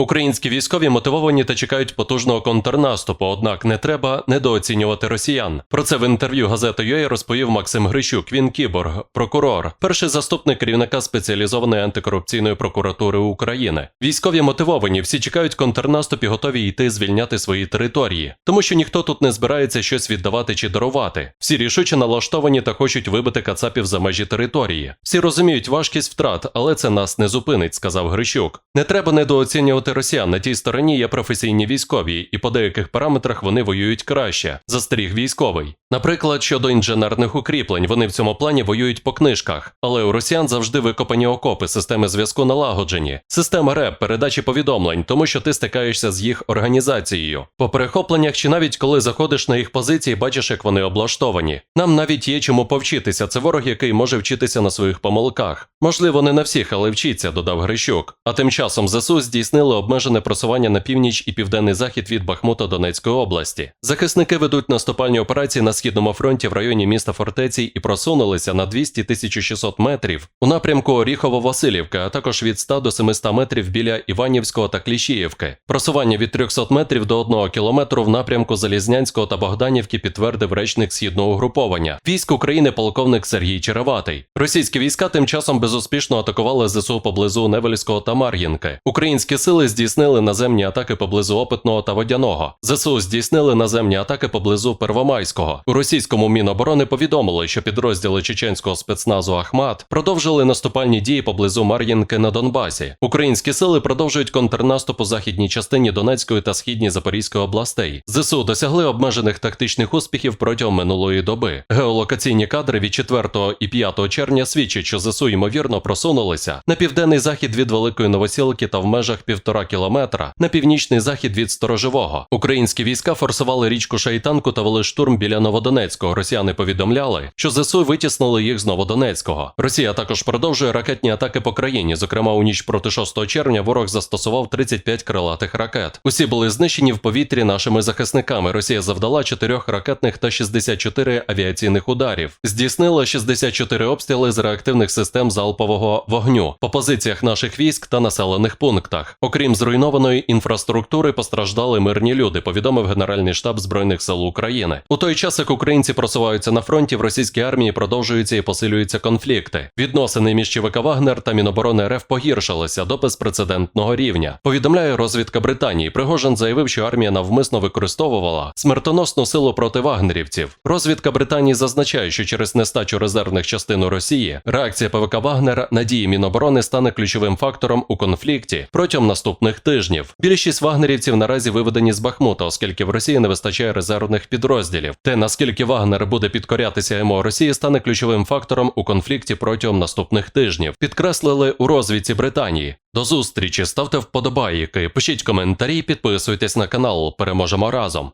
Українські військові мотивовані та чекають потужного контрнаступу, однак не треба недооцінювати росіян. Про це в інтерв'ю газети UA розповів Максим Грищук. Він кіборг, прокурор, перший заступник керівника спеціалізованої антикорупційної прокуратури України. Військові мотивовані, всі чекають контрнаступ і готові йти звільняти свої території, тому що ніхто тут не збирається щось віддавати чи дарувати. Всі рішуче налаштовані та хочуть вибити кацапів за межі території. Всі розуміють важкість втрат, але це нас не зупинить, сказав Грищук. Не треба недооцінювати росіян. На тій стороні є професійні військові, і по деяких параметрах вони воюють краще. Застеріг військовий. Наприклад, щодо інженерних укріплень, вони в цьому плані воюють по книжках, але у росіян завжди викопані окопи, системи зв'язку налагоджені, система РЕП, передачі повідомлень, тому що ти стикаєшся з їх організацією. По перехопленнях чи навіть коли заходиш на їх позиції, бачиш, як вони облаштовані. Нам навіть є чому повчитися. Це ворог, який може вчитися на своїх помилках. Можливо, не на всіх, але вчиться, додав Грищук. А тим часом ЗСУ здійснили обмежене просування на північ і південний захід від Бахмута Донецької області. Захисники ведуть наступальні операції на східному фронті в районі міста Фортеці і просунулися на 200-1600 метрів у напрямку Оріхово-Василівка, а також від 100 до 700 метрів біля Іванівського та Кліщіївки. Просування від 300 метрів до 1 кілометру в напрямку Залізнянського та Богданівки підтвердив речник східного угруповання. Військ України полковник Сергій Череватий. Російські війська тим часом безуспішно атакували ЗСУ поблизу Невельського та Мар'їнки. Українські сили здійснили наземні атаки поблизу Опитного та Водяного. ЗСУ здійснили наземні атаки поблизу Первомайського. У російському міноборони повідомили, що підрозділи чеченського спецназу Ахмат продовжили наступальні дії поблизу Мар'їнки на Донбасі. Українські сили продовжують контрнаступ у західній частині Донецької та східній Запорізької областей. ЗСУ досягли обмежених тактичних успіхів протягом минулої доби. Геолокаційні кадри від 4 і 5 червня свідчать, що ЗСУ ймовірно просунулися на південний захід від Великої Новосілки та в межах півтора кілометра на північний захід від Сторожового. Українські війська форсували річку Шайтанку та вели штурм біля Новодонецького. Росіяни повідомляли, що ЗСУ витіснили їх з Новодонецького. Росія також продовжує ракетні атаки по країні. Зокрема, у ніч проти 6 червня ворог застосував 35 крилатих ракет. Усі були знищені в повітрі нашими захисниками. Росія завдала 4 ракетних та 64 авіаційних ударів. Здійснила 64 обстріли з реактивних систем залпового вогню по позиціях наших військ та населених пунктах. Окрім зруйнованої інфраструктури, постраждали мирні люди. Повідомив Генеральний штаб збройних сил України. У той час, українці просуваються на фронті, в російській армії продовжуються і посилюються конфлікти. Відносини між ЧВК Вагнер та Міноборони РФ погіршилися до безпрецедентного рівня. Повідомляє розвідка Британії. Пригожин заявив, що армія навмисно використовувала смертоносну силу проти вагнерівців. Розвідка Британії зазначає, що через нестачу резервних частин у Росії реакція ПВК Вагнера на дії Міноборони стане ключовим фактором у конфлікті протягом наступних тижнів. Більшість вагнерівців наразі виведені з Бахмута, оскільки в Росії не вистачає резервних підрозділів. Те наскільки Вагнер буде підкорятися МО Росії, стане ключовим фактором у конфлікті протягом наступних тижнів. Підкреслили у розвідці Британії. До зустрічі, ставте вподобайки, пишіть коментарі, підписуйтесь на канал. Переможемо разом.